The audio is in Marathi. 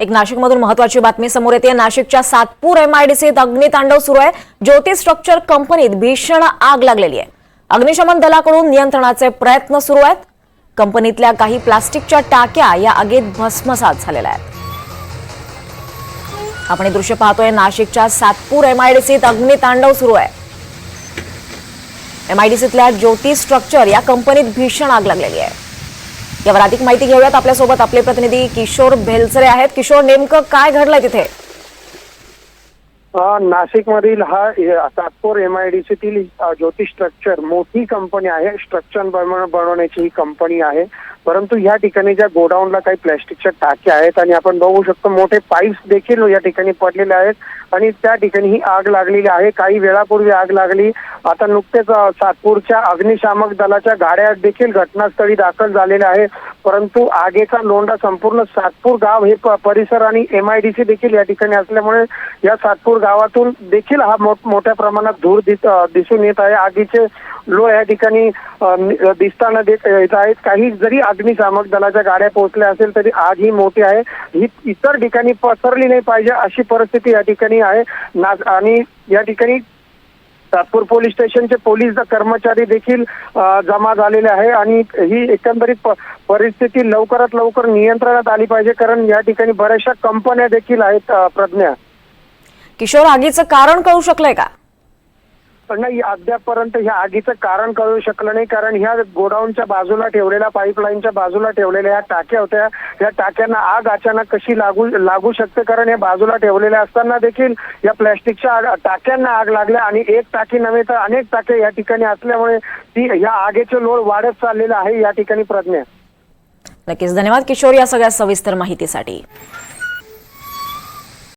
एक नाशिकमधून महत्वाची बातमी समोर येते. नाशिकच्या सातपूर एमआयडीसीत अग्नितांडव सुरू आहे. ज्योती स्ट्रक्चर कंपनीत भीषण आग लागलेली आहे. अग्निशमन दलाकडून नियंत्रणाचे प्रयत्न सुरू आहेत. कंपनीतल्या काही प्लास्टिकच्या टाक्या या आगीत भस्मसात झालेल्या आहेत. आपण दृश्य पाहतोय. नाशिकच्या सातपूर एमआयडीसीत अग्नितांडव सुरू आहे. एमआयडीसीतल्या ज्योती स्ट्रक्चर या कंपनीत भीषण आग लागलेली आहे. यावर अधिक माहिती घेऊयात आपल्यासोबत आपले प्रतिनिधी किशोर भेलसरे आहेत. किशोर नेमकं काय घडलंय तिथे? नाशिक मधील हा सातपूर एम आय डी सीतील ज्योतिष स्ट्रक्चर मोठी कंपनी आहे. स्ट्रक्चर बनवण्याची ही कंपनी आहे. परंतु या ठिकाणी ज्या गोडाऊनला काही प्लॅस्टिकच्या टाक्या आहेत आणि आपण बघू शकतो मोठे पाईप्स देखील या ठिकाणी पडलेले आहेत आणि त्या ठिकाणी ही आग लागलेली आहे. काही वेळापूर्वी आग लागली. आता नुकतेच सातपूरच्या अग्निशामक दलाच्या गाड्या देखील घटनास्थळी दाखल झालेल्या आहेत. परंतु आगेचा लोंढा संपूर्ण सातपूर गाव हे प- परिसर आणि एम आय डी सी देखील या ठिकाणी असल्यामुळे या सातपूर गावातून देखील हा मोठ मोठ्या प्रमाणात धूर दिस दिसून येत आहे. आगीचे लो या ठिकाणी दिसताना देत येत आहेत. काही जरी अग्निशामक दलाच्या गाड्या पोहोचल्या असेल तरी आग ही मोठी आहे. ही इतर ठिकाणी पसरली नाही पाहिजे अशी परिस्थिती या ठिकाणी आहे. ना आणि या ठिकाणी सातपूर पोलीस स्टेशनचे पोलीस कर्मचारी देखील जमा झालेले आहे आणि ही एकंदरीत परिस्थिती लवकरात लवकर नियंत्रणात आली पाहिजे कारण या ठिकाणी बऱ्याचशा कंपन्या देखील आहेत प्रज्ञा. किशोर आगीचं कारण कळू शकलंय का? नाही अद्यापपर्यंत ह्या आगीचं कारण कळू शकलं नाही. कारण ह्या गोडाऊनच्या बाजूला ठेवलेल्या पाईपलाईनच्या बाजूला ठेवलेल्या ह्या टाक्या होत्या. या टाक्यांना आग अचानक कशी लागू लागू शकते? कारण या बाजूला ठेवलेल्या असताना देखील या प्लॅस्टिकच्या टाक्यांना आग लागल्या आणि एक टाकी नव्हे तर अनेक टाक्या या ठिकाणी असल्यामुळे ती ह्या आगीचे लोळ वाढत चाललेलं आहे या ठिकाणी प्रज्ञा. नक्कीच. धन्यवाद किशोर या सगळ्या सविस्तर माहितीसाठी.